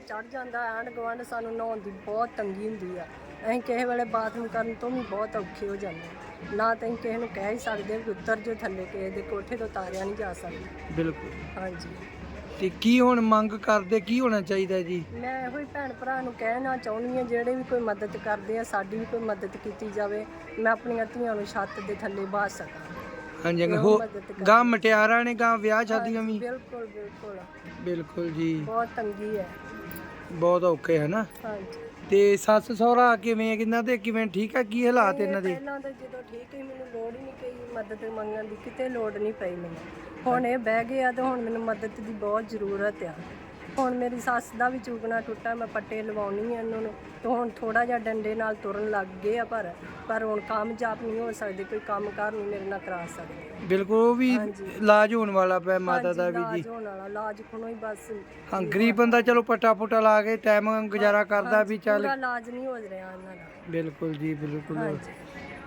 ਚੜ ਜਾਂਦਾ ਆਂਢ ਗੁਆਂਢ ਸਾਨੂੰ ਨਹਾਉਣ ਦੀ ਬਹੁਤ ਤੰਗੀ ਹੁੰਦੀ ਆ। ਅਸੀਂ ਕਿਸੇ ਵੇਲੇ ਬਾਥਰੂਮ ਕਰਨ ਤੋਂ ਵੀ ਬਹੁਤ ਔਖੇ ਹੋ ਜਾਂਦੇ। ਨਾ ਤਾਂ ਅਸੀਂ ਕਿਸੇ ਨੂੰ ਕਹਿ ਹੀ ਸਕਦੇ ਵੀ ਉੱਤਰ ਜੋ ਥੱਲੇ ਕਿਸੇ ਦੇ ਕੋਠੇ ਤੋਂ ਤਾਰਿਆ ਨਹੀਂ ਜਾ ਸਕਦਾ। ਬਿਲਕੁਲ। ਹਾਂਜੀ। ਤੇ ਕੀ ਹੁਣ ਮੰਗ ਕਰਦੇ ਕੀ ਹੋਣਾ ਚਾਹੀਦਾ ਜੀ? ਮੈਂ ਇਹੋ ਹੀ ਭੈਣ ਭਰਾ ਨੂੰ ਕਹਿਣਾ ਚਾਹੁੰਦੀ ਹਾਂ ਜਿਹੜੇ ਵੀ ਕੋਈ ਮਦਦ ਕਰਦੇ ਆ ਸਾਡੀ ਵੀ ਕੋਈ ਮਦਦ ਕੀਤੀ ਜਾਵੇ ਮੈਂ ਆਪਣੀਆਂ ਧੀਆਂ ਨੂੰ ਛੱਤ ਦੇ ਥੱਲੇ ਬਾਹ ਸਕਾਂ। ਹਾਂਜੀ ਉਹ ਹੋ ਗਾਂ ਮਟਿਆਰਾਂ ਨੇ ਗਾਂ ਵਿਆਹ ਸ਼ਾਦੀਆਂ ਵੀ? ਬਿਲਕੁਲ ਬਿਲਕੁਲ। ਬਿਲਕੁਲ ਜੀ। ਬਹੁਤ ਤੰਗੀ ਹੈ। ਬਹੁਤ ਔਖੇ ਹੈ ਨਾ ਹਾਂਜੀ। ਤੇ ਸੱਸ ਸਹੁਰਾ ਕਿਵੇਂ ਕਿੰਨਾ ਤੇ ਕਿਵੇਂ? ਠੀਕ ਆ? ਕੀ ਹਾਲਾਤ ਇਹਨਾਂ ਦੇ? ਪਹਿਲਾਂ ਤਾਂ ਜਦੋਂ ਠੀਕ ਹੀ ਮੈਨੂੰ ਲੋੜ ਹੀ ਨਹੀਂ ਪਈ ਮਦਦ ਮੰਗਣ ਦੀ। ਕਿਤੇ ਲੋੜ ਨਹੀਂ ਪਈ ਮੈਨੂੰ। ਹੁਣ ਇਹ ਬਹਿ ਗਏ ਆ ਤੇ ਹੁਣ ਮੈਨੂੰ ਮਦਦ ਦੀ ਬਹੁਤ ਜ਼ਰੂਰਤ ਆ। ਹੁਣ ਮੇਰੀ ਸੱਸ ਦਾ ਵੀ ਚੂਕਣਾ ਟੁੱਟਾ ਮੈਂ ਪੱਟੇ ਲਵਾਉਣੀ ਆ ਇਹਨਾਂ ਨੂੰ। ਤੇ ਹੁਣ ਥੋੜਾ ਜਿਹਾ ਡੰਡੇ ਨਾਲ ਤੁਰਨ ਲੱਗ ਗਏ ਆ ਪਰ ਪਰ ਹੁਣ ਕਾਮਯਾਬ ਨਹੀਂ ਹੋ ਸਕਦੇ ਕੋਈ ਕੰਮਕਾਰ ਨਹੀਂ ਮੇਰੇ ਨਾਲ ਕਰਾ ਸਕਦੇ। ਬਿਲਕੁਲ ਉਹ ਵੀ। ਇਲਾਜ ਹੋਣ ਵਾਲਾ ਪਿਆ ਮਾਤਾ ਦਾ ਵੀ ਜੀ। ਇਲਾਜ ਹੋਣ ਵਾਲਾ ਇਲਾਜ ਖੁਣੋ ਹੀ ਬਸ। ਹਾਂ ਗਰੀਬ ਬੰਦਾ ਚਲੋ ਪੱਟਾ ਪੁੱਟਾ ਲਾ ਕੇ ਟਾਈਮ ਗੁਜ਼ਾਰਾ ਕਰਦਾ ਵੀ ਚੱਲ ਪੂਰਾ ਇਲਾਜ ਨਹੀਂ ਹੋ ਰਿਹਾ ਇਹਨਾਂ ਦਾ। ਬਿਲਕੁਲ ਜੀ ਬਿਲਕੁਲ। ਹਾਂਜੀ।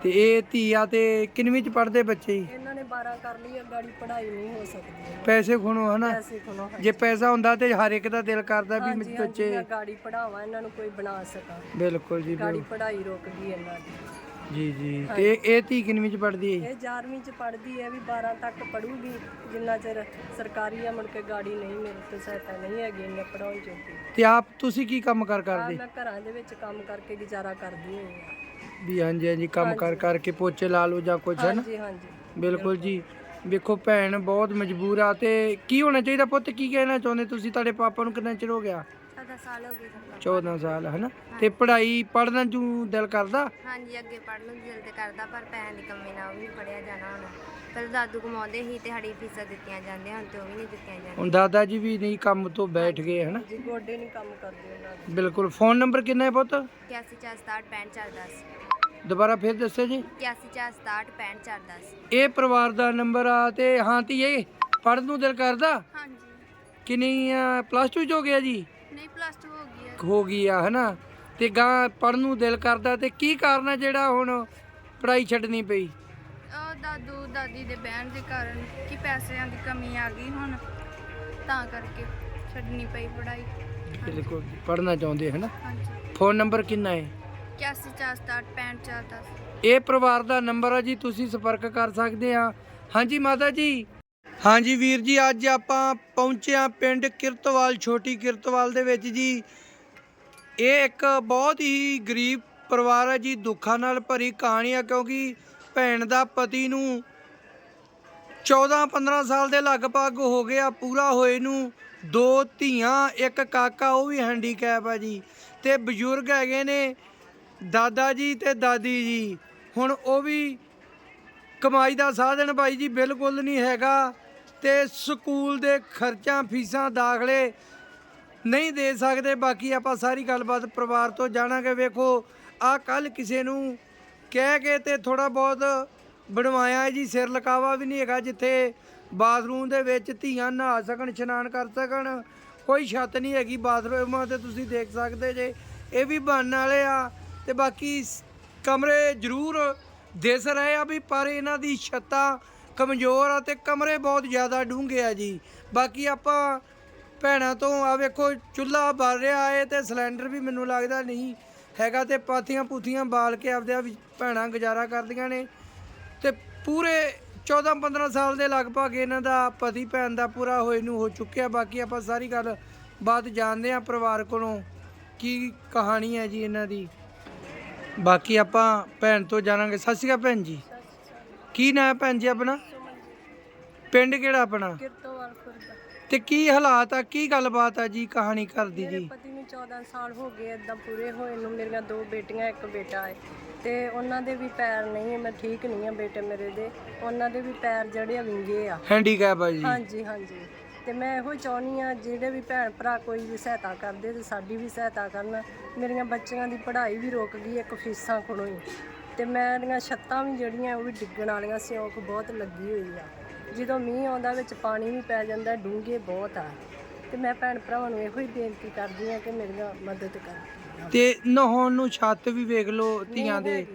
ਤੇ ਇਹ ਧੀਆ ਤੇ ਕਿੰਨਵੀਂ ਚ ਪੜਦੇ ਬੱਚੇ ਜੀ? ਇਹਨਾਂ ਨੇ 12 ਕਰ ਲਈ ਆ ਗਾੜੀ ਪੜ੍ਹਾਈ ਨਹੀਂ ਹੋ ਸਕਦੀ। ਪੈਸੇ ਖੁਣੋ ਹਨਾ? ਪੈਸੇ ਖੁਣੋ ਜੇ ਪੈਸਾ ਹੁੰਦਾ ਤੇ ਹਰ ਇੱਕ ਦਾ ਦਿਲ ਕਰਦਾ ਵੀ ਮੇਰੇ ਬੱਚੇ ਗਾੜੀ ਪੜਾਵਾਂ ਇਹਨਾਂ ਨੂੰ ਕੋਈ ਬਣਾ ਸਕਾਂ। ਬਿਲਕੁਲ ਜੀ ਗਾੜੀ ਪੜ੍ਹਾਈ ਰੁਕ ਗਈ ਇਹਨਾਂ ਦੀ। ਜੀ ਜੀ। ਤੇ ਇਹ ਧੀ ਕਿੰਨਵੀਂ ਚ ਪੜਦੀ ਹੈ ਇਹ 11ਵੀਂ ਚ ਪੜ੍ਹਦੀ ਹੈ ਵੀ 12 ਤੱਕ ਪੜੂਗੀ ਜਿੰਨਾ ਚਿਰ ਸਰਕਾਰੀ ਆ ਮੁੜ ਕੇ ਗਾੜੀ ਨਹੀਂ ਮੇਰੇ ਤੋਂ ਸਹਾਇਤਾ ਨਹੀਂ ਹੈਗੀ ਇਹਨੇ ਪੜਾਉਣ ਜੋਗੀ। ਤੇ ਆਪ ਤੁਸੀਂ ਕੀ ਕੰਮ ਕਰ ਕਰਦੇ? ਮੈਂ ਘਰਾਂ ਦੇ ਵਿੱਚ ਕੰਮ ਕਰਕੇ ਗੁਜ਼ਾਰਾ ਕਰਦੀ ਹੋਈ ਹਾਂ। ਵੀ ਹਾਂਜੀ ਹਾਂਜੀ ਕੰਮ ਕਰ ਕਰਕੇ ਪੋਚੇ ਲਾ ਲਓ ਜਾਂ ਕੁਝ ਹੈ ਨਾ ਹਾਂਜੀ ਹਾਂਜੀ। ਬਿਲਕੁਲ ਜੀ। ਵੇਖੋ ਭੈਣ ਬਹੁਤ ਮਜਬੂਰ ਆ ਤੇ ਕੀ ਹੋਣਾ ਚਾਹੀਦਾ ਪੁੱਤ? ਕੀ ਕਹਿਣਾ ਚਾਹੁੰਦੇ ਤੁਸੀਂ? ਤੁਹਾਡੇ ਪਾਪਾ ਨੂੰ ਕਿੰਨਾ ਚਿਰ ਹੋ ਗਿਆ? ਸਾਡਾ ਸਾਲ ਹੋ ਗਿਆ 14 ਸਾਲ ਹੈ ਨਾ ਤੇ ਪੜ੍ਹਾਈ ਪੜ੍ਹਨ ਨੂੰ ਦਿਲ ਕਰਦਾ? ਹਾਂਜੀ ਅੱਗੇ ਪੜ੍ਹਨ ਨੂੰ ਦਿਲ ਤੇ ਕਰਦਾ ਪਰ ਪੈਸਿਆਂ ਦੀ ਕਮੀ ਨਾਲ ਉਹ ਵੀ ਪੜਿਆ ਜਾਣਾ ਹੁਣ। ਪਹਿਲਾਂ ਦਾਦੂ ਕਮਾਉਂਦੇ ਸੀ ਤੇ ਸਾਡੀ ਫੀਸਾਂ ਦਿੱਤੀਆਂ ਜਾਂਦੀਆਂ ਹੁਣ ਤੇ ਉਹ ਵੀ ਨਹੀਂ ਦਿੱਤੀਆਂ ਜਾਂਦੀਆਂ। ਹੁਣ ਦਾਦਾ ਜੀ ਵੀ ਨਹੀਂ ਕੰਮ ਤੋਂ ਬੈਠ ਗਏ ਹਨਾ? ਜੀ ਗੋਡੇ ਨਹੀਂ ਕੰਮ ਕਰਦੇ ਉਹਨਾਂ ਦੇ। ਬਿਲਕੁਲ। ਫੋਨ ਨੰਬਰ ਕਿੰਨਾ ਹੈ ਪੁੱਤ? 814765 ਦੁਬਾਰਾ ਫਿਰ ਦੱਸੋ ਜੀ। 814765 ਇਹ ਪਰਿਵਾਰ ਦਾ ਨੰਬਰ ਆ ਤੇ ਹਾਂ ਧੀਏ ਪੜ੍ਹਨ ਨੂੰ ਦਿਲ ਕਰਦਾ? ਹਾਂਜੀ। ਕਿੰਨੀ ਪਲੱਸ 2 ਚ ਹੋ ਗਿਆ ਜੀ? ਨਹੀਂ ਪਲੱਸ 2 ਹੋ ਗਈ ਹੈ ਹੋ ਗਈ ਆ ਹਨਾ? ਤੇ ਗਾਂ ਪੜ੍ਹਨ ਨੂੰ ਦਿਲ ਕਰਦਾ ਤੇ ਕੀ ਕਾਰਨ ਆ ਜਿਹੜਾ ਹੁਣ ਪੜ੍ਹਾਈ ਛੱਡਣੀ ਪਈ? ਉਹ ਦਾਦੂ ਦਾਦੀ ਦੇ ਬਹਿਣ ਦੇ ਕਾਰਨ ਕਿ ਪੈਸਿਆਂ ਦੀ ਕਮੀ ਆ ਗਈ ਹੁਣ ਤਾਂ ਕਰਕੇ ਛੱਡਣੀ ਪਈ ਪੜ੍ਹਾਈ। ਬਿਲਕੁਲ ਪੜ੍ਹਨਾ ਚਾਹੁੰਦੇ ਹਨਾ? ਹਾਂਜੀ। ਫੋਨ ਨੰਬਰ ਕਿੰਨਾ ਹੈ? 814765 ਇਹ ਪਰਿਵਾਰ ਦਾ ਨੰਬਰ ਆ ਜੀ, ਤੁਸੀਂ ਸੰਪਰਕ ਕਰ ਸਕਦੇ ਆ। ਹਾਂਜੀ ਮਾਤਾ ਜੀ। ਹਾਂਜੀ ਵੀਰ ਜੀ, ਅੱਜ ਆਪਾਂ ਪਹੁੰਚੇ ਆ ਪਿੰਡ ਕਿਰਤਵਾਲ, ਛੋਟੀ ਕਿਰਤਵਾਲ ਦੇ ਵਿੱਚ ਜੀ। ਇਹ ਇੱਕ ਬਹੁਤ ਹੀ ਗਰੀਬ ਪਰਿਵਾਰ ਹੈ ਜੀ, ਦੁੱਖਾਂ ਨਾਲ ਭਰੀ ਕਹਾਣੀ ਆ, ਕਿਉਂਕਿ ਭੈਣ ਦਾ ਪਤੀ ਨੂੰ 14-15 ਸਾਲ ਦੇ ਲਗਭਗ ਹੋ ਗਿਆ ਪੂਰਾ ਹੋਏ ਨੂੰ। ਦੋ ਧੀਆਂ, ਇੱਕ ਕਾਕਾ, ਉਹ ਵੀ ਹੈਂਡੀਕੈਪ ਆ ਜੀ। ਤੇ ਬਜ਼ੁਰਗ ਹੈਗੇ ਨੇ ਦਾਦਾ ਜੀ ਤੇ ਦਾਦੀ ਜੀ। ਹੁਣ ਉਹ ਵੀ ਕਮਾਈ ਦਾ ਸਾਧਨ ਭਾਈ ਜੀ ਬਿਲਕੁਲ ਨਹੀਂ ਹੈਗਾ ਤੇ ਸਕੂਲ ਦੇ ਖਰਚਾਂ, ਫੀਸਾਂ ਦਾਖਲੇ ਨਹੀਂ ਦੇ ਸਕਦੇ। ਬਾਕੀ ਆਪਾਂ ਸਾਰੀ ਗੱਲਬਾਤ ਪਰਿਵਾਰ ਤੋਂ ਜਾਣਾਂਗੇ। ਵੇਖੋ, ਆ ਕੱਲ ਕਿਸੇ ਨੂੰ ਕਹਿ ਕੇ ਤੇ ਥੋੜਾ ਬਹੁਤ ਬਣਵਾਇਆ ਹੈ ਜੀ। ਸਿਰ ਲਕਾਵਾ ਵੀ ਨਹੀਂ ਹੈਗਾ ਜਿੱਥੇ ਬਾਥਰੂਮ ਦੇ ਵਿੱਚ ਧੀਆਂ ਨਹਾ ਸਕਣ, ਇਸ਼ਨਾਨ ਕਰ ਸਕਣ। ਕੋਈ ਛੱਤ ਨਹੀਂ ਹੈਗੀ ਬਾਥਰੂਮਾਂ ਤੇ, ਤੁਸੀਂ ਦੇਖ ਸਕਦੇ ਜੇ। ਇਹ ਵੀ ਬਣਨ ਵਾਲੇ ਆ। ਤੇ ਬਾਕੀ ਸ- ਕਮਰੇ ਜ਼ਰੂਰ ਦਿਸ ਰਹੇ ਆ ਵੀ, ਪਰ ਇਹਨਾਂ ਦੀ ਛੱਤਾਂ ਕਮਜ਼ੋਰ ਆ ਤੇ ਕਮਰੇ ਬਹੁਤ ਜ਼ਿਆਦਾ ਡੂੰਘੇ ਆ ਜੀ। ਬਾਕੀ ਆਪਾਂ ਭੈਣਾਂ ਤੋਂ ਆ ਵੇਖੋ, ਚੁੱਲ੍ਹਾ ਬਲ ਰਿਹਾ ਏ ਤੇ ਸਿਲੰਡਰ ਵੀ ਮੈਨੂੰ ਲੱਗਦਾ ਨਹੀਂ ਹੈਗਾ ਤੇ ਪਾਥੀਆਂ ਪੂਥੀਆਂ ਬਾਲ ਕੇ ਆਪਦੇ ਆਪ ਭੈਣਾਂ ਗੁਜ਼ਾਰਾ ਕਰਦੀਆਂ ਨੇ। ਤੇ ਪੂਰੇ 14 15 ਸਾਲ ਦੇ ਲਗਭਗ ਇਹਨਾਂ ਦਾ ਪਤੀ ਭੈਣ ਦਾ ਪੂਰਾ ਹੋਏ ਨੂੰ ਹੋ ਚੁੱਕਿਆ। ਬਾਕੀ ਆਪਾਂ ਸਾਰੀ ਗੱਲ ਬਾਤ ਜਾਣਦੇ ਆ ਪਰਿਵਾਰ ਕੋਲੋਂ ਕੀ ਕਹਾਣੀ ਹੈ ਜੀ ਇਹਨਾਂ ਦੀ। ਬਾਕੀ ਆਪਾਂ ਭੈਣ ਤੋਂ ਜਾਣਾਂਗੇ। ਸਤਿ ਸ਼੍ਰੀ ਅਕਾਲ ਭੈਣ ਜੀ। ਕੀ ਨਾਂ ਹੈ ਭੈਣ ਜੀ ਆਪਣਾ? ਪਿੰਡ ਕਿਹੜਾ ਆਪਣਾ? ਕਿਰਤੋਵਾਲ ਖੁਰਦਾ ਤੇ ਕੀ ਹਾਲਾਤ ਆ? ਕੀ ਗੱਲਬਾਤ ਆ ਜੀ ਕਹਾਣੀ ਘਰ ਦੀ ਮੇਰੇ ਜੀ ਪਤੀ ਨੂੰ 14 ਸਾਲ ਹੋ ਗਏ ਇਦਾਂ ਪੂਰੇ ਹੋਏ ਨੂੰ। ਮੇਰੀਆਂ ਦੋ ਬੇਟੀਆਂ ਇੱਕ ਬੇਟਾ ਹੈ। ਤੇ ਉਹਨਾਂ ਦੇ ਵੀ ਪੈਰ ਨਹੀਂ ਮੈਂ ਠੀਕ ਨਹੀਂ ਆ ਬੇਟੇ ਮੇਰੇ ਦੇ। ਉਹਨਾਂ ਦੇ ਵੀ ਪੈਰ ਜਿਹੜੇ ਵਿੰਗੇ ਆ। ਹੈਂਡੀਕੈਪ ਆ ਜੀ। ਹਾਂਜੀ ਹਾਂਜੀ। ਤੇ ਮੈਂ ਇਹੋ ਚਾਹੁੰਦੀ ਆ ਜਿਹੜੇ ਵੀ ਭੈਣ ਭਰਾ ਕੋਈ ਵੀ ਸਹਾਇਤਾ ਕਰਦੇ ਤੇ ਸਾਡੀ ਵੀ ਸਹਾਇਤਾ ਕਰਨ ਮੇਰੀਆਂ ਬੱਚੀਆਂ ਦੀ ਪੜ੍ਹਾਈ ਵੀ ਰੁਕ ਗਈ ਇੱਕ ਫੀਸਾਂ ਕੋਲੋਂ ਹੀ। ਤੇ ਮੇਰੀਆਂ ਛੱਤਾਂ ਵੀ ਜਿਹੜੀਆਂ ਉਹ ਵੀ ਡਿੱਗਣ ਵਾਲੀਆਂ ਸਿਉਂਕ ਬਹੁਤ ਲੱਗੀ ਹੋਈ ਆ। ਜਦੋਂ ਮੀਂਹ ਆਉਂਦਾ ਵਿੱਚ ਪਾਣੀ ਵੀ ਪੈ ਜਾਂਦਾ ਡੂੰਘੇ ਬਹੁਤ ਆ। ਤੇ ਮੈਂ ਭੈਣ ਭਰਾਵਾਂ ਨੂੰ ਇਹੋ ਹੀ ਬੇਨਤੀ ਕਰਦੀ ਆ ਕਿ ਮੇਰੀਆਂ ਮਦਦ ਕਰਨ। ਤੇ ਨਹਾਉਣ ਨੂੰ ਛੱਤ ਵੀ ਵੇਖ ਲਓ ਧੀਆਂ ਦੇ।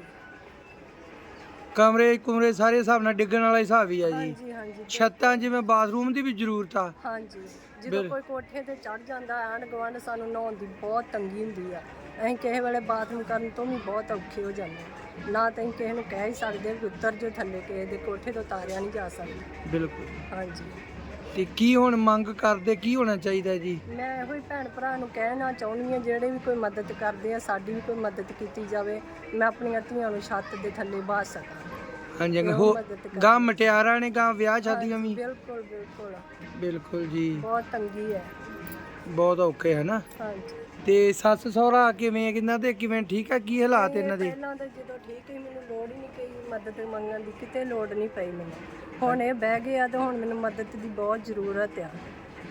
ਕਮਰੇ ਕੁਮਰੇ ਸਾਰੇ ਹਿਸਾਬ ਨਾਲ ਡਿੱਗਣ ਵਾਲਾ ਹਿਸਾਬ ਹੀ ਆ ਜੀ। ਹਾਂਜੀ ਛੱਤਾਂ ਜਿਵੇਂ ਬਾਥਰੂਮ ਦੀ ਵੀ ਜ਼ਰੂਰਤ ਆ। ਹਾਂਜੀ ਜਦੋਂ ਕੋਈ ਕੋਠੇ ਤੇ ਚੜ ਜਾਂਦਾ ਆਂਢ ਗੁਆਂਢ ਸਾਨੂੰ ਨਹਾਉਣ ਦੀ ਬਹੁਤ ਤੰਗੀ ਹੁੰਦੀ ਆ। ਅਸੀਂ ਕਿਸੇ ਵੇਲੇ ਬਾਥਰੂਮ ਕਰਨ ਤੋਂ ਵੀ ਬਹੁਤ ਔਖੇ ਹੋ ਜਾਂਦੇ ਹਾਂ। ਨਾ ਤਾਂ ਅਸੀਂ ਕਿਸੇ ਨੂੰ ਕਹਿ ਹੀ ਸਕਦੇ ਵੀ ਉੱਤਰ ਜੋ ਥੱਲੇ ਕਿਸੇ ਦੇ ਕੋਠੇ ਤੋਂ ਤਾਰਿਆ ਨਹੀਂ ਜਾ ਸਕਦਾ। ਬਿਲਕੁਲ। ਹਾਂਜੀ। ਤੇ ਕੀ ਹੁਣ ਮੰਗ ਕਰਦੇ ਕੀ ਹੋਣਾ ਚਾਹੀਦਾ ਜੀ? ਮੈਂ ਇਹੋ ਹੀ ਭੈਣ ਭਰਾ ਨੂੰ ਕਹਿਣਾ ਚਾਹੁੰਦੀ ਹਾਂ ਜਿਹੜੇ ਵੀ ਕੋਈ ਮਦਦ ਕਰਦੇ ਆ ਸਾਡੀ ਵੀ ਕੋਈ ਮਦਦ ਕੀਤੀ ਜਾਵੇ ਮੈਂ ਆਪਣੀਆਂ ਧੀਆਂ ਨੂੰ ਛੱਤ ਦੇ ਥੱਲੇ ਬਾਹ ਸਕਾਂ। ਹਾਂਜੀ ਇਹੋ ਹੋ ਗਾਂ ਮਟਿਆਰਾਂ ਨੇ ਗਾਂ ਵਿਆਹ ਸ਼ਾਦੀਆਂ ਵੀ ਬਿਲਕੁਲ ਬਿਲਕੁਲ। ਬਿਲਕੁਲ ਜੀ। ਬਹੁਤ ਤੰਗੀ ਹੈ। ਬਹੁਤ ਔਖੇ ਹੈ ਨਾ? ਹਾਂਜੀ। ਤੇ ਸੱਸ ਸਹੁਰਾ ਕਿਵੇਂ ਕਿੰਨਾ ਤੇ ਕਿਵੇਂ ਠੀਕ ਆ ਕੀ ਹਾਲਾਤ ਇਹ ਇਹਨਾਂ ਦੇ ਪਹਿਲਾਂ ਤਾਂ ਜਦੋਂ ਠੀਕ ਹੀ ਮੈਨੂੰ ਲੋੜ ਹੀ ਨਹੀਂ ਪਈ ਮਦਦ ਮੰਗਣ ਦੀ। ਕਿਤੇ ਲੋੜ ਨਹੀਂ ਪਈ ਮੈਨੂੰ। ਹੁਣ ਇਹ ਬਹਿ ਗਏ ਆ ਤੇ ਹੁਣ ਮੈਨੂੰ ਮਦਦ ਦੀ ਬਹੁਤ ਜ਼ਰੂਰਤ ਆ।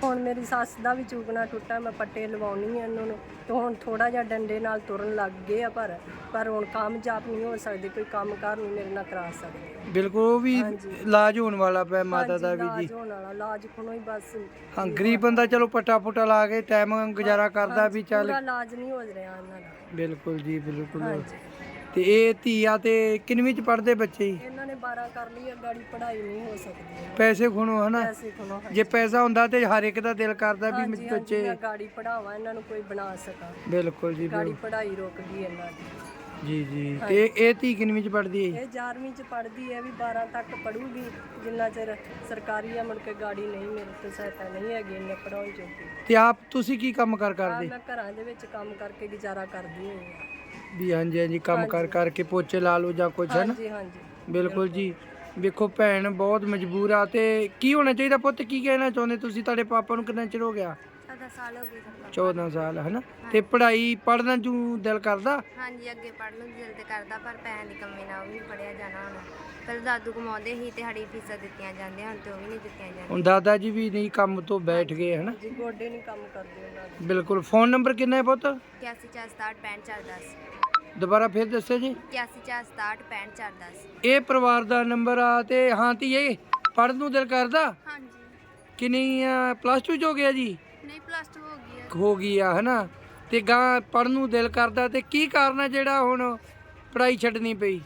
ਹੁਣ ਮੇਰੀ ਸੱਸ ਦਾ ਵੀ ਚੂਕਣਾ ਟੁੱਟਾ ਮੈਂ ਪੱਟੇ ਲਵਾਉਣੀ ਆ ਇਹਨਾਂ ਨੂੰ। ਤੇ ਹੁਣ ਥੋੜਾ ਜਿਹਾ ਡੰਡੇ ਨਾਲ ਤੁਰਨ ਲੱਗ ਗਏ ਆ ਪਰ ਪਰ ਹੁਣ ਕਾਮਯਾਬ ਨਹੀਂ ਹੋ ਸਕਦੇ ਕੋਈ ਕੰਮ ਕਾਰ ਨਹੀਂ ਮੇਰੇ ਨਾਲ ਕਰਾ ਸਕਦੇ। ਬਿਲਕੁਲ ਉਹ ਵੀ ਇਲਾਜ ਹੋਣ ਵਾਲਾ ਪਿਆ ਮਾਤਾ ਦਾ ਵੀ ਜੀ। ਹੋਣ ਵਾਲਾ ਇਲਾਜ ਖੁਣੋ ਹੀ ਬਸ। ਹਾਂ ਗਰੀਬ ਬੰਦਾ ਚਲੋ ਪਟਾ ਪੁਟਾ ਲਾ ਕੇ ਟਾਈਮ ਗੁਜ਼ਾਰਾ ਕਰਦਾ ਵੀ ਚੱਲ ਇਲਾਜ ਨਹੀਂ ਹੋ ਰਿਹਾ ਇਹਨਾਂ ਦਾ। ਬਿਲਕੁਲ ਜੀ ਬਿਲਕੁਲ। ਹਾਂਜੀ। ਤੇ ਇਹ ਧੀਆ ਤੇ ਕਿੰਨਵੀਂ ਚ ਪੜਦੇ ਬੱਚੇ ਜੀ? ਇਹਨਾਂ ਨੇ 12 ਕਰ ਲਈ ਆ ਗਾੜੀ ਪੜ੍ਹਾਈ ਨਹੀਂ ਹੋ ਸਕਦੀ। ਪੈਸੇ ਖੁਣੋ ਹਨਾ? ਪੈਸੇ ਖੁਣੋ ਜੇ ਪੈਸਾ ਹੁੰਦਾ ਤੇ ਹਰ ਇੱਕ ਦਾ ਦਿਲ ਕਰਦਾ ਵੀ ਹਾਂਜੀ ਬੱਚੇ ਗਾੜੀ ਪੜਾਵਾਂ ਇਹਨਾਂ ਨੂੰ ਕੋਈ ਬਣਾ ਸਕਾਂ। ਬਿਲਕੁਲ ਜੀ ਗਾੜੀ ਪੜ੍ਹਾਈ ਰੁਕ ਗਈ ਇਹਨਾਂ ਦੀ। ਜੀ ਜੀ। ਤੇ ਇਹ ਧੀ ਕਿੰਨਵੀਂ ਚ ਪੜਦੀ ਹੈ? ਇਹ 11ਵੀਂ ਚ ਪੜ੍ਹਦੀ ਹੈ ਵੀ 12 ਤੱਕ ਪੜੂਗੀ ਜਿੰਨਾ ਚਿਰ ਸਰਕਾਰੀ ਆ ਮੁੜ ਕੇ ਗਾੜੀ ਨਹੀਂ ਮੇਰੇ ਤੋਂ ਸਹਾਇਤਾ ਨਹੀਂ ਹੈਗੀ ਇਹਨੇ ਪੜਾਉਣ ਜੋਗੀ। ਤੇ ਆਪ ਤੁਸੀਂ ਕੀ ਕੰਮ ਕਰ ਕਰਦੇ? ਮੈਂ ਘਰਾਂ ਦੇ ਵਿੱਚ ਕੰਮ ਕਰਕੇ ਗੁਜ਼ਾਰਾ ਕਰਦੀ ਹਾਂ। ਵੀ ਹਾਂਜੀ ਹਾਂਜੀ ਕੰਮ ਕਰ ਕਰਕੇ ਪੋਚੇ ਲਾ ਲਓ ਜਾਂ ਕੁਝ ਹੈ ਨਾ? ਹਾਂਜੀ ਹਾਂਜੀ। ਬਿਲਕੁਲ ਜੀ। ਵੇਖੋ ਭੈਣ ਬਹੁਤ ਮਜਬੂਰ ਆ ਤੇ ਕੀ ਹੋਣਾ ਚਾਹੀਦਾ ਪੁੱਤ? ਕੀ ਕਹਿਣਾ ਚਾਹੁੰਦੇ ਤੁਸੀਂ? ਤੁਹਾਡੇ ਪਾਪਾ ਨੂੰ ਕਿੰਨਾ ਚਿਰ ਹੋ ਗਿਆ? ਸਾਡਾ ਸਾਲ ਹੋ ਗਏ ਸਰ 14 ਸਾਲ ਹੈ ਨਾ ਤੇ ਪੜ੍ਹਾਈ ਪੜ੍ਹਨਾ ਨੂੰ ਦਿਲ ਕਰਦਾ? ਹਾਂਜੀ ਅੱਗੇ ਪੜ੍ਹਨ ਨੂੰ ਦਿਲ ਤੇ ਕਰਦਾ ਪਰ ਪੈਸਿਆਂ ਦੀ ਕਮੀ ਨਾਲ ਉਹ ਵੀ ਪੜਿਆ ਜਾਣਾ ਹੁਣ। ਪਹਿਲਾਂ ਦਾਦੂ ਕਮਾਉਂਦੇ ਸੀ ਤੇ ਸਾਡੀ ਫੀਸਾਂ ਦਿੱਤੀਆਂ ਜਾਂਦੀਆਂ ਹੁਣ ਤੇ ਉਹ ਵੀ ਨਹੀਂ ਦਿੱਤੀਆਂ ਜਾਂਦੀਆਂ। ਹੁਣ ਦਾਦਾ ਜੀ ਵੀ ਨਹੀਂ ਕੰਮ ਤੋਂ ਬੈਠ ਗਏ ਹੈ ਨਾ ਜੀ ਗੋਡੇ ਨਹੀਂ ਕੰਮ ਕਰਦੇ ਉਹਨਾਂ ਬਿਲਕੁਲ। ਫੋਨ ਨੰਬਰ ਕਿੰਨਾ ਹੈ ਪੁੱਤ? 814765 ਦੁਬਾਰਾ ਫਿਰ ਦੱਸਿਓ ਜੀ। 814765 ਇਹ ਪਰਿਵਾਰ ਦਾ ਨੰਬਰ ਆ ਤੇ ਹਾਂ ਧੀਏ ਪੜ੍ਹਨ ਨੂੰ ਦਿਲ ਕਰਦਾ? ਹਾਂਜੀ। ਕਿੰਨੀ ਪਲੱਸ 2 ਚ ਹੋ ਗਿਆ ਜੀ? ਨਹੀਂ ਪਲੱਸ 2 ਹੋ ਗਈ ਹੈ ਹੋ ਗਈ ਆ ਹਨਾ? ਤੇ ਗਾਂ ਪੜ੍ਹਨ ਨੂੰ ਦਿਲ ਕਰਦਾ ਤੇ ਕੀ ਕਾਰਨ ਆ ਜਿਹੜਾ ਹੁਣ ਪੜ੍ਹਾਈ ਛੱਡਣੀ ਪਈ?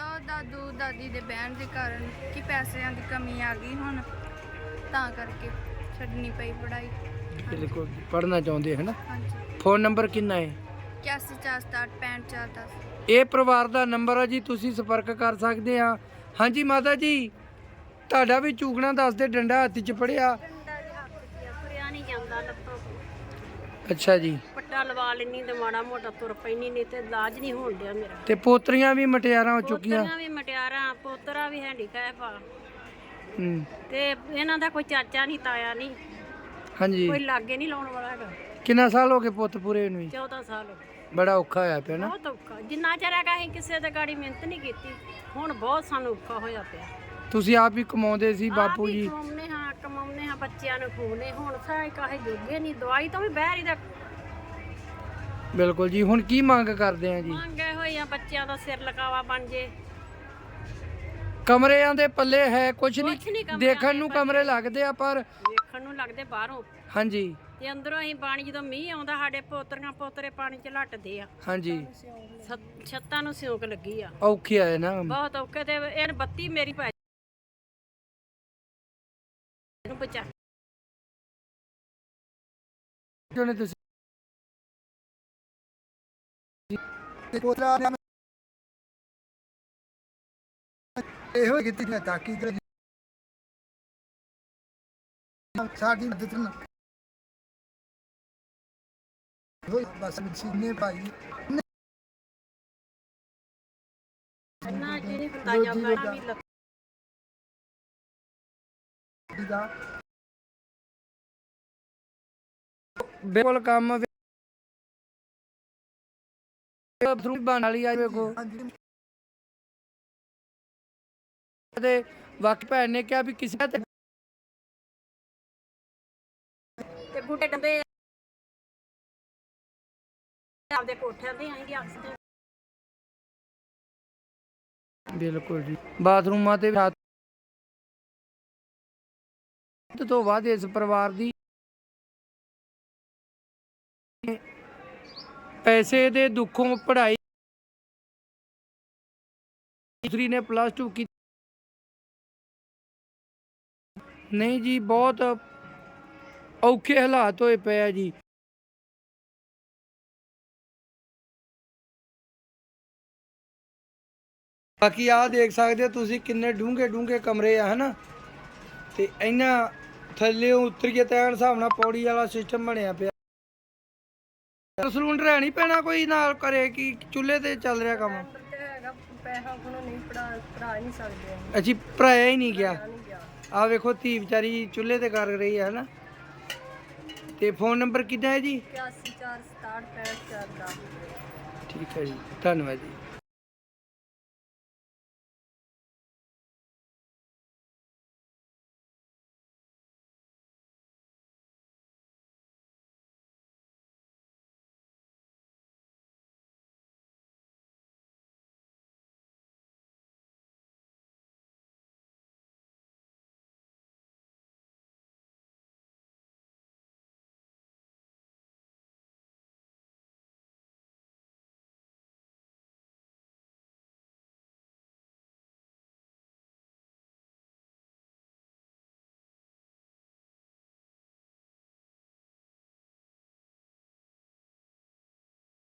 ਉਹ ਦਾਦੂ ਦਾਦੀ ਦੇ ਬਹਿਣ ਦੇ ਕਾਰਨ ਕਿ ਪੈਸਿਆਂ ਦੀ ਕਮੀ ਆ ਗਈ ਹੁਣ। ਤਾਂ ਕਰਕੇ ਛੱਡਣੀ ਪਈ ਪੜਾਈ ਬਿਲਕੁਲ ਪੜ੍ਹਨਾ ਚਾਹੁੰਦੇ ਹਨਾ? ਹਾਂਜੀ। ਫੋਨ ਨੰਬਰ ਕਿੰਨਾ ਹੈ? 814765 ਇਹ ਪਰਿਵਾਰ ਦਾ ਨੰਬਰ ਆ ਜੀ ਤੁਸੀਂ ਸੰਪਰਕ ਕਰ ਸਕਦੇ ਆ। ਹਾਂਜੀ ਮਾਤਾ ਜੀ ਤੁਹਾਡਾ ਵੀ ਚੂਕਣਾ ਦੱਸਦੇ ਡੰਡਾ ਹੱਥ 'ਚ ਪੜਿਆ ਤੁਰਿਆ ਨਹੀਂ ਜਾਂਦਾ ਲੱਤਾਂ। ਤੋਂ ਅੱਛਾ ਜੀ। ਪੱਟਾ ਲਵਾ ਲੈਣੀ ਤੇ ਮਾੜਾ ਮੋਟਾ ਤੁਰ ਪੈਣੀ ਨਹੀਂ ਤੇ ਇਲਾਜ ਨਹੀਂ ਹੋਣ ਡਿਆ ਮੇਰਾ। ਤੇ ਪੋਤਰੀਆਂ ਵੀ ਮਟਿਆਰਾਂ ਹੋ ਚੁੱਕੀਆਂ। ਪੋਤਰੀਆਂ ਵੀ ਮਟਿਆਰਾਂ ਪੋਤਰਾ ਵੀ ਹੈਂਡੀਕੈਪ ਆ। ਹੂੰ। ਤੇ ਇਹਨਾਂ ਦਾ ਕੋਈ ਚਾਚਾ ਨਹੀਂ ਤਾਇਆ ਨਹੀਂ ਹਾਂਜੀ। ਕੋਈ ਲਾਗੇ ਨਹੀਂ ਲਾਉਣ ਵਾਲਾ ਹੈਗਾ। ਕਿੰਨਾ ਸਾਲ ਹੋ ਗਏ ਪੁੱਤ ਪੂਰੇ ਨੂੰ ਜੀ? 14 ਸਾਲ ਹੋ ਗਏ। ਬੜਾ ਔਖਾ ਹੋਇਆ ਪਿਆ ਨਾ। ਬਹੁਤ ਔਖਾ। ਜਿੰਨਾ ਚਿਰ ਹੈਗਾ ਅਸੀਂ ਕਿਸੇ ਦੇ ਗਾੜੀ ਮਿਹਨਤ ਨਹੀਂ ਕੀਤੀ ਹੁਣ ਬਹੁਤ ਸਾਨੂੰ ਔਖਾ ਹੋਇਆ ਪਿਆ। ਤੁਸੀਂ ਆਪ ਹੀ ਕਮਾਉਂਦੇ ਸੀ ਬਾਪੂ ਜੀ? ਕਮਾਉਂਦੇ ਹਾਂ ਕਮਾਉਂਦੇ ਹਾਂ ਬੱਚਿਆਂ ਨੂੰ ਖੂਨੇ ਹੁਣ ਸਾਇ ਕਾਹੇ ਜੋਗੇ ਨਹੀਂ ਦਵਾਈ ਤੋਂ ਵੀ ਬਹਿਰ ਹੀ ਦਾ ਬਿਲਕੁਲ ਜੀ ਹੁਣ ਕੀ ਮੰਗ ਕਰਦੇ ਆ ਜੀ? ਮੰਗੇ ਹੋਏ ਆ ਬੱਚਿਆਂ ਦਾ ਸਿਰ ਲਕਾਵਾ ਬਣ ਜੇ। ਕਮਰਿਆਂ ਦੇ ਪੱਲੇ ਹੈ ਕੁਝ ਕੁਛ ਨਹੀਂ ਨਹੀਂ ਕਮਰਿਆਂ ਦੇਖਣ ਨੂੰ ਕਮਰੇ ਲੱਗਦੇ ਆ ਪਰ ਵੇਖਣ ਨੂੰ ਲੱਗਦੇ ਬਾਹਰੋਂ। ਹਾਂਜੀ। ਤੇ ਅੰਦਰੋਂ ਅਸੀਂ ਪਾਣੀ ਜਦੋਂ ਮੀਂਹ ਆਉਂਦਾ ਸਾਡੇ ਪੋਤਰੀਆਂ ਪੋਤਰੇ ਪਾਣੀ 'ਚ ਲਟਦੇ ਆ। ਹਾਂਜੀ। ਛੱਤ- ਛੱਤਾਂ ਨੂੰ ਸਿਉਂਕ ਲੱਗੀ ਆ। ਔਖੀ ਆਏ ਨਾ। ਬਹੁਤ ਔਖੇ ਤੇ ਇਹ ਬੱਤੀ ਮੇਰੀ ਪੈ ਨੂੰ ਬਚਾ ਤੁਸੀਂ? ਪੋਤਰਾ ਨੇ ਇਹੋ ਕੀਤੀ ਮੈਂ ਤਾਕੀ ਤੇ ਸਾਡੀ ਮਦਦ ਨਾ ਹੋਈ ਬਸ ਮਸ਼ੀਨੇ ਭਾਈ। ਨਾ ਜਿਹੜੀ ਵੀ ਲੱਤ ਦਾ। ਬਿਲਕੁਲ ਕੰਮ ਥਰੂ ਬਣ ਵਾਲੀ ਆ ਵੇਖੋ। ਤੇ ਵਕ ਭੈਣ ਨੇ ਕਿਹਾ ਵੀ ਕਿਸੇ ਤੇ ਤੇ ਬੂਟੇ ਡੰਦੇ ਆਪਦੇ ਕੋਠਿਆਂ ਤੇ ਆਈ ਅਕਸਰ ਬਿਲਕੁਲ ਜੀ। ਬਾਥਰੂਮਾਂ ਤੇ ਹੱਥ ਤੋਂ ਬਾਅਦ ਇਸ ਪਰਿਵਾਰ ਦੀ ਪੈਸੇ ਦੇ ਦੁੱਖੋਂ ਪੜ੍ਹਾਈ ਦੂਸਰੀ ਨੇ ਪਲੱਸ 2 ਕੀਤੀ ਨਹੀਂ ਜੀ, ਬਹੁਤ ਔਖੇ ਹਾਲਾਤ ਹੋਏ ਪਏ ਆ ਜੀ। ਬਾਕੀ ਆਹ ਦੇਖ ਸਕਦੇ ਹੋ ਤੁਸੀਂ ਕਿੰਨੇ ਡੂੰਘੇ ਡੂੰਘੇ ਕਮਰੇ ਆ ਹਨਾ? ਤੇ ਇਹਨਾਂ ਥੱਲੇ ਉਤਰੀਏ ਤਾਂ ਐਨ ਹਿਸਾਬ ਨਾਲ ਪੌੜੀ ਵਾਲਾ ਸਿਸਟਮ ਬਣਿਆ ਪਿਆ। ਸਿਲੰਡਰ ਹੈ ਨਹੀਂ ਪੈਣਾ ਕੋਈ ਨਾਲ ਕਰੇ ਕਿ ਚੁੱਲ੍ਹੇ ਤੇ ਚੱਲ ਰਿਹਾ ਕੰਮ? ਪੈਸਾ ਕੋਲੋਂ ਨਹੀਂ ਪੜਾ ਹੀ ਨਹੀਂ ਸਕਦੇ ਅਸੀਂ। ਅਸੀਂ ਭਰਾਇਆ ਹੀ ਨਹੀਂ ਗਿਆ। ਆ ਵੇਖੋ ਧੀ ਵਿਚਾਰੀ ਚੁੱਲ੍ਹੇ ਤੇ ਕਰ ਰਹੀ ਹੈ ਹਨਾ? ਤੇ ਫੋਨ ਨੰਬਰ ਕਿੱਦਾਂ ਹੈ ਜੀ? 81 4 67 65 4 ਠੀਕ ਹੈ ਜੀ ਧੰਨਵਾਦ ਜੀ।